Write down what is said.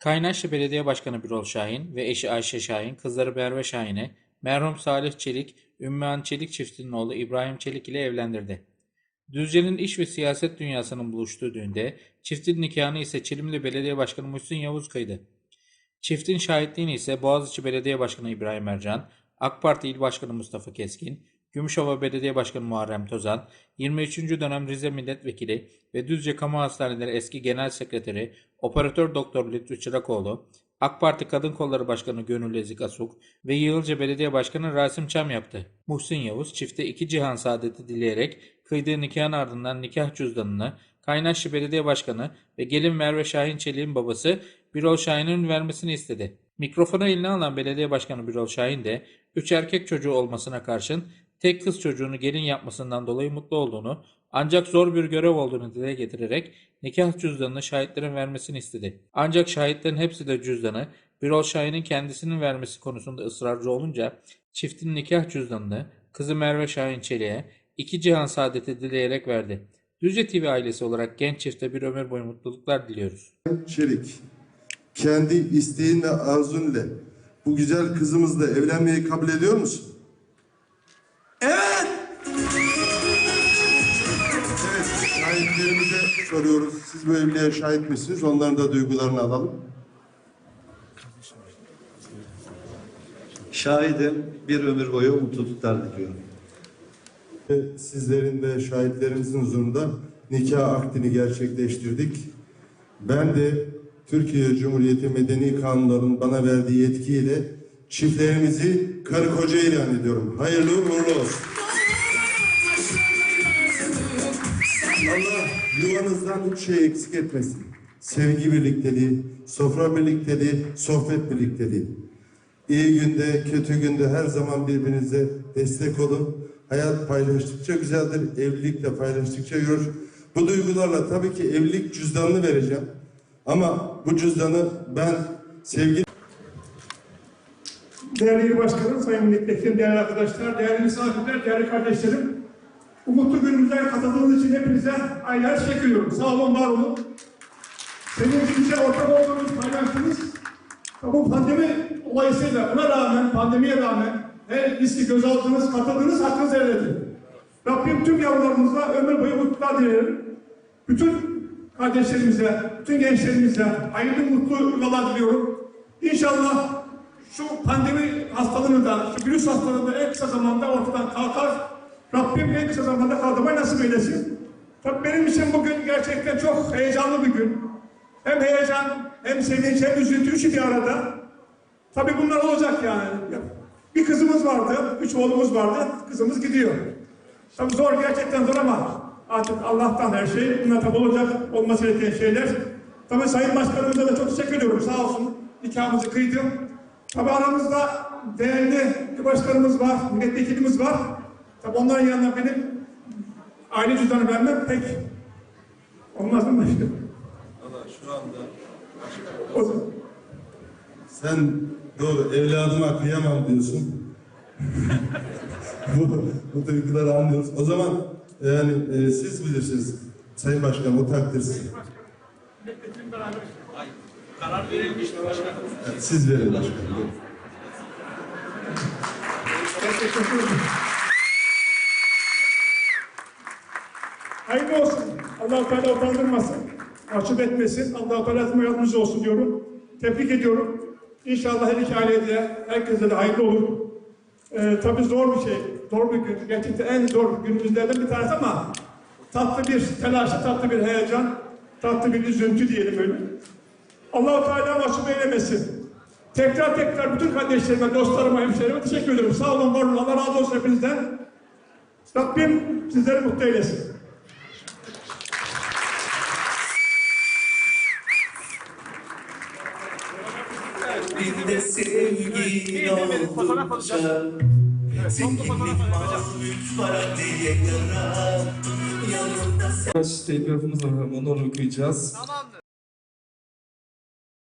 Kaynaşlı Belediye Başkanı Birol Şahin ve eşi Ayşe Şahin, kızları Merve Şahin'i merhum Salih Çelik, Ümmühan Çelik çiftinin oğlu İbrahim Çelik ile evlendirdi. Düzce'nin iş ve siyaset dünyasının buluştuğu düğünde çiftin nikahını ise Çilimli Belediye Başkanı Muhsin Yavuz kıydı. Çiftin şahitliğini ise Boğaziçi Belediye Başkanı İbrahim Ercan, AK Parti İl Başkanı Mustafa Keskin, Gümüşhova Belediye Başkanı Muharrem Tozan, 23. dönem Rize Milletvekili ve Düzce Kamu Hastaneleri eski Genel Sekreteri Operatör Doktor Lütfü Çırakoğlu, AK Parti Kadın Kolları Başkanı Gönül Ezik Asuk ve Yığılca Belediye Başkanı Rasim Çam yaptı. Muhsin Yavuz çifte iki cihan saadeti dileyerek kıydığı nikahın ardından nikah cüzdanını Kaynaşlı Belediye Başkanı ve gelin Merve Şahin Çelik'in babası Birol Şahin'in vermesini istedi. Mikrofonu eline alan Belediye Başkanı Birol Şahin de üç erkek çocuğu olmasına karşın tek kız çocuğunu gelin yapmasından dolayı mutlu olduğunu ancak zor bir görev olduğunu dile getirerek nikah cüzdanını şahitlerin vermesini istedi. Ancak şahitlerin hepsi de cüzdanı Birol Şahin'in kendisinin vermesi konusunda ısrarcı olunca çiftin nikah cüzdanını kızı Merve Şahin Çelik'e iki cihan saadeti dileyerek verdi. Düzce TV ailesi olarak genç çifte bir ömür boyu mutluluklar diliyoruz. Çelik, kendi isteğin ve arzun ile bu güzel kızımızla evlenmeyi kabul ediyor musun? Evet. Evet, şahitlerimize soruyoruz. Siz bu evliliğe şahit misiniz? Onların da duygularını alalım. Şahidim bir ömür boyu mutluluklar diliyorum. Ve Sizlerin de şahitlerimizin huzurunda nikah akdini gerçekleştirdik. Ben de Türkiye Cumhuriyeti Medeni Kanunları'nın bana verdiği yetkiyle çiftlerimizi karı koca ilan ediyorum. Hayırlı uğurlu olsun. Allah yuvanızdan üç şey eksik etmesin. Sevgi birlikteliği, sofra birlikteliği, sohbet birlikteliği. İyi günde, kötü günde her zaman birbirinize destek olun. Hayat paylaştıkça güzeldir, evlilik de paylaştıkça yürür. Bu duygularla tabii ki evlilik cüzdanını vereceğim. Ama bu cüzdanı ben sevgili Değerli İl Başkanım, Sayın Milletvekilim, değerli arkadaşlar, değerli misafirler, değerli kardeşlerim. Bu mutlu günümüze katıldığınız için hepinize ayrı ayrı teşekkür ediyorum. Sağ olun, var olun. Sevincimize ortak olduğunuz paylaştınız. Bu pandemi dolayısıyla buna rağmen, pandemiye rağmen her riski göz aldınız, katıldınız, hakkınızı helal edin. Rabbim tüm yavrularımıza ömür boyu mutluluklar dilerim. Bütün kardeşlerimize, bütün gençlerimize hayırlı mutlu yuvalar diliyorum. İnşallah şu pandemi hastalığını da, şu virüs hastalığını da en kısa zamanda ortadan kalkar. Rabbim en kısa zamanda kaldırmayı nasip eylesin. Tabii benim için bugün gerçekten çok heyecanlı bir gün. Hem heyecan, hem sevinç, hem üzüntü üçü bir arada. Tabii bunlar olacak yani. Bir kızımız vardı, üç oğlumuz vardı, kızımız gidiyor. Tabii zor, gerçekten zor ama artık Allah'tan her şey. Bunlar tabii olacak, olması gereken şeyler. Tabii Sayın Başkanımıza da çok teşekkür ediyorum, sağ olsun. Nikahımızı kıydı. Tabii aramızda değerli bir başkanımız var, milletvekilimiz var. Tabii onların yanına benim aile cüzdanı vermem pek olmaz mı başkanım? Valla şu anda O zaman. sen doğru evladıma kıyamam diyorsun. bu, bu duyguları anlıyoruz. O zaman yani e, siz bilirsiniz Sayın Başkanım o takdir sizin. Karar verilmişti başkanım. Evet, siz verin başkanım. Hayırlı olsun. Allah-u Teala utandırmasın. Mahcup etmesin. Allah-u Teala yardımcı olsun diyorum. Tebrik ediyorum. İnşallah her iki aileye de, herkese de hayırlı olur. Ee, tabii zor bir şey. Zor bir gün. Gerçekten en zor günümüzlerden bir tanesi ama tatlı bir telaşı, tatlı bir heyecan, tatlı bir üzüntü diyelim öyle. Allah-u Teala mahcup eylemesin. Tekrar tekrar bütün kardeşlerime, dostlarıma, hemşehrilerime teşekkür ederim. Sağ olun, var olun. Allah razı olsun hepinizden. Rabbim sizleri mutlu eylesin. Bir de sevgin olunca Birkaç telgrafımız var. Onları okuyacağız. Tamamdır.